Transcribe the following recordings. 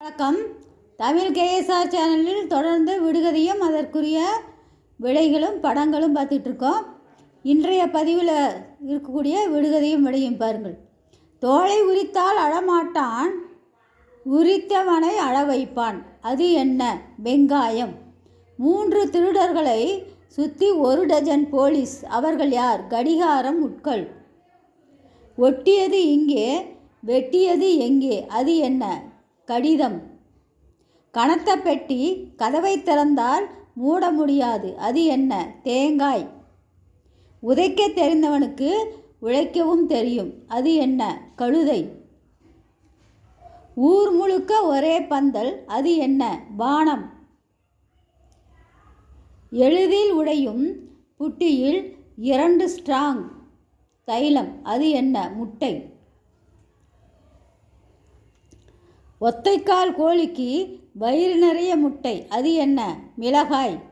வணக்கம். தமிழ் கேஎஸ்ஆர் சேனலில் தொடர்ந்து விடுகதையும் அதற்குரிய விடைகளும் படங்களும் பார்த்துட்ருக்கோம். இன்றைய பதிவில் இருக்கக்கூடிய விடுகதையும் விடையும் பாருங்கள். தோலை உரித்தால் அழமாட்டான் உரித்தவனை அழ வைப்பான் அது என்ன? வெங்காயம். மூன்று திருடர்களை சுற்றி ஒரு டஜன் போலீஸ். அவர்கள் யார்? கடிகாரம் உட்கள். ஒட்டியது இங்கே வெட்டியது எங்கே? அது என்ன? கடிதம். கனத்த பெட்டி கதவை திறந்தால் மூட முடியாது. அது என்ன? தேங்காய். உதைக்க தெரிந்தவனுக்கு உழைக்கவும் தெரியும். அது என்ன? கழுதை. ஊர் முழுக்க ஒரே பந்தல். அது என்ன? பானம். எளிதில் உடையும் புட்டியில் இரண்டு ஸ்ட்ராங். தைலம். அது என்ன? முட்டை. ஒத்தைக்கால் கோழிக்கு வயிறு நிறைய முட்டை. அது என்ன? மிளகாய்.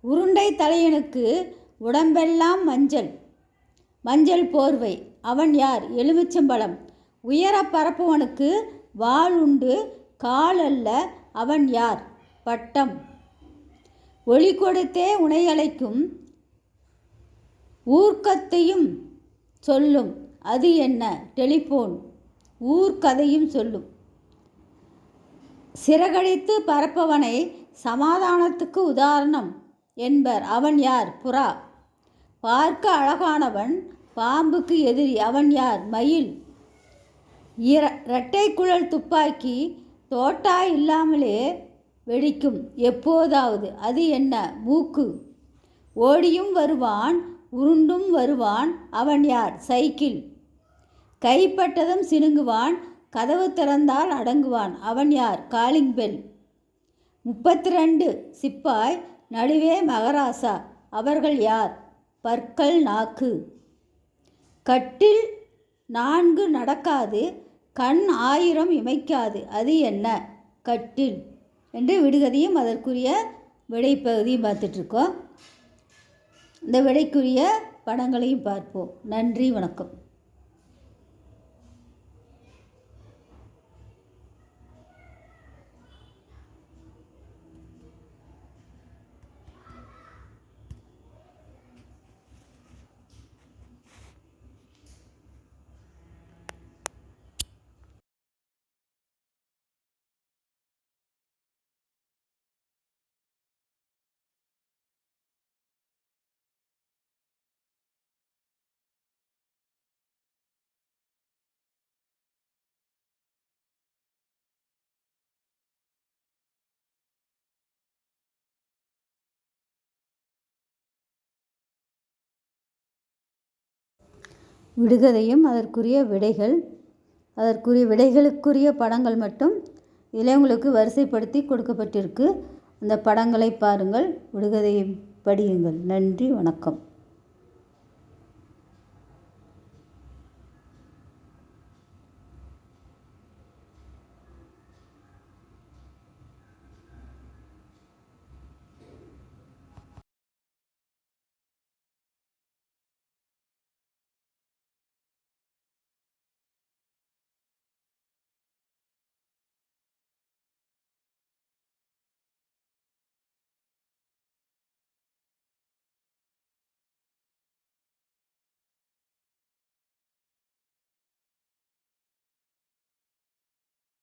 உருண்டை தலையனுக்கு உடம்பெல்லாம் மஞ்சள். மஞ்சள் போர்வை. அவன் யார்? எலுமிச்சம்பழம். உயர பரப்புவனுக்கு வாள் உண்டு. கால் அல்ல. அவன் யார்? பட்டம். ஒளி கொடுத்தே உனையலைக்கும் ஊர்க்கத்தையும் சொல்லும். அது என்ன? டெலிஃபோன் ஊர்க்கதையும் சொல்லும். சிறகடித்து பறப்பவனை சமாதானத்துக்கு உதாரணம் என்பர் அவன் யார்? புறா. பார்க்க அழகானவன் பாம்புக்கு எதிரி அவன் யார்? மயில். இர இரட்டை குழல் துப்பாக்கி தோட்டா இல்லாமலே வெடிக்கும். எப்போதாவது. அது என்ன? மூக்கு. ஓடியும் வருவான் உருண்டும் வருவான் அவன் யார்? சைக்கிள். கைப்பட்டதும் சினுங்குவான் கதவு திறந்தால் அடங்குவான். அவன் யார்? காலிங் பெல் முப்பத்தி ரெண்டு சிப்பாய் நடுவே மகராசா. அவர்கள் யார்? பற்கள் நாக்கு. கட்டில் நான்கு நடக்காது கண் ஆயிரம் இமைக்காது. அது என்ன? கட்டில். என்று விடுகதையும் அதற்குரிய விடைப்பகுதியும் பார்த்துட்ருக்கோம். இந்த விடைக்குரிய படங்களையும் பார்ப்போம். நன்றி வணக்கம். விடுகதையும் அதற்குரிய விடைகள் அதற்குரிய விடைகளுக்குரிய படங்கள் மட்டும் இதில் உங்களுக்கு வரிசைப்படுத்தி கொடுக்கப்பட்டிருக்கு. அந்த படங்களை பாருங்கள் விடுகதையை படியுங்கள். நன்றி வணக்கம்.